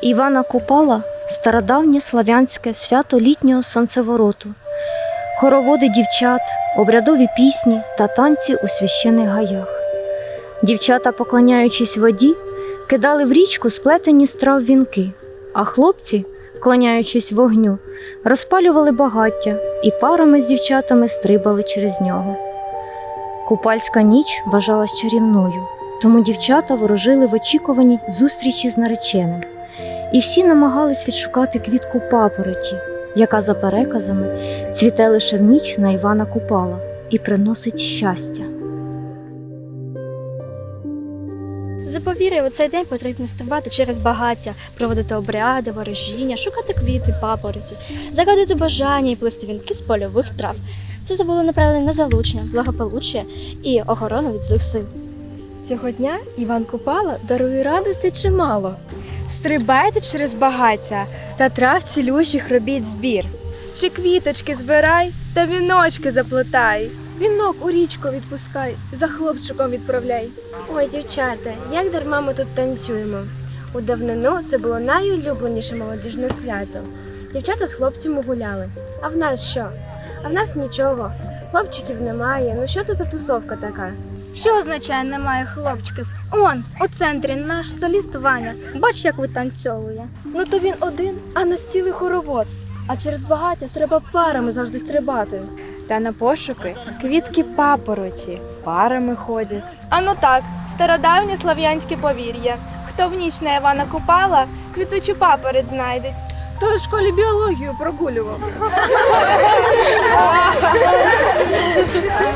Івана Купала стародавнє славянське свято літнього сонцевороту, хороводи дівчат, обрядові пісні та танці у священих гаях. Дівчата, поклоняючись воді, кидали в річку сплетені з трав вінки, а хлопці, вклоняючись вогню, розпалювали багаття і парами з дівчатами стрибали через нього. Купальська ніч вважалась чарівною, тому дівчата ворожили в очікуванні зустрічі з нареченим, і всі намагались відшукати квітку папороті, яка за переказами цвіте лише в ніч на Івана Купала і приносить щастя. За повір'я, у цей день потрібно стрибати через багаття, проводити обряди, ворожіння, шукати квіти, папороті, загадувати бажання і плести вінки з польових трав. Це було направлено на залучення, благополуччя і охорону від злих сил. Цього дня Іван Купала дарує радості чимало. Стрибайте через багаття та трав цілющих робіть збір. Чи квіточки збирай та віночки заплетай. Вінок у річку відпускай, за хлопчиком відправляй. Ой, дівчата, як дарма ми тут танцюємо. У давнину це було найулюбленіше молодіжне свято. Дівчата з хлопцями гуляли. А в нас що? А в нас нічого. Хлопчиків немає. Ну що то за тусовка така? Що означає немає хлопчиків? Он, у центрі наш соліст Ваня. Бач, як витанцьовує. Ну то він один, а нас цілий хоровод. А через багаття треба парами завжди стрибати. Та на пошуки квітки папороті парами ходять. А ну так, стародавнє слав'янське повір'я. Хто в ніч на Івана Купала, квітучу папороть знайдеть. То в школі біологію прогулював.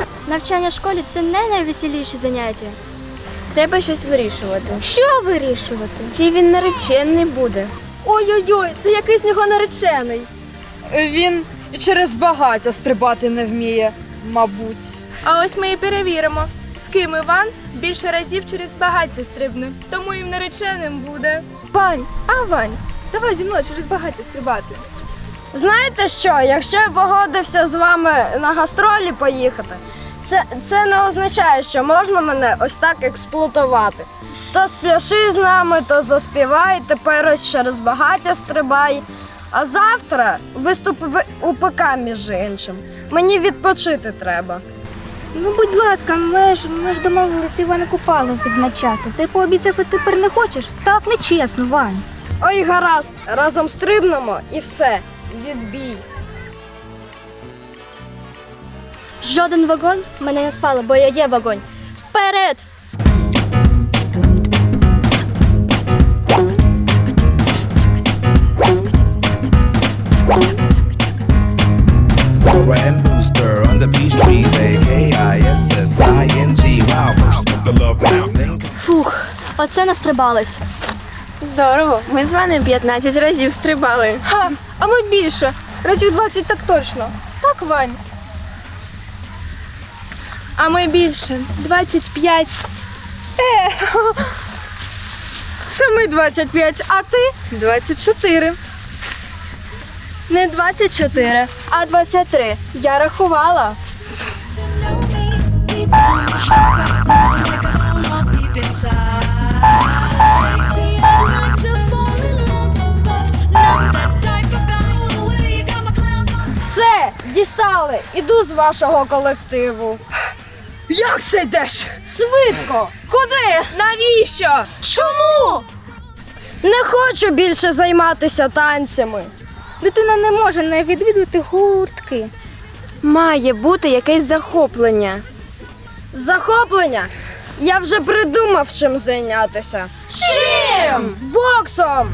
Навчання в школі це не найвеселіші заняття. Треба щось вирішувати. Що вирішувати? Чи він наречений буде? Ой-ой-ой, це якийсь нього наречений. Він через багаття стрибати не вміє, мабуть. А ось ми і перевіримо, з ким Іван більше разів через багаття стрибне, тому їм нареченим буде. Вань, а Вань, давай зі мною через багаття стрибати. Знаєте що? Якщо я погодився з вами на гастролі поїхати, це, це не означає, що можна мене ось так експлуатувати. То спляши з нами, то заспівай, тепер ось через багаття стрибай. А завтра виступ у ПК, між іншим. Мені відпочити треба. Ну, будь ласка, ми ж ми ж домовилися Івана Купалу відзначати. Ти пообіцяв, а тепер не хочеш? Так нечесно, Вань. Ой, гаразд, разом стрибнемо і все. Відбій. Жоден вагон мене не спало, бо я є вогонь. Вперед! Zora and Booster on the beach tree lake. K-I-S-S-I-N-G. Wow, first with the love now, Фух, оце настрибались. Здорово, ми з вами 15 разів стрибали. Ха, а ми більше. Разів 20 так точно. Так, Вань. А ми більше. 25. Це ми 25, а ти 24. Не 24, а 23. Я рахувала. Все, дістали. Іду з вашого колективу. Як це йдеш? Швидко! Куди? Навіщо? Чому? Не хочу більше займатися танцями. Дитина не може не відвідувати гуртки. Має бути якесь захоплення. Захоплення? Я вже придумав чим зайнятися. Чим? Боксом!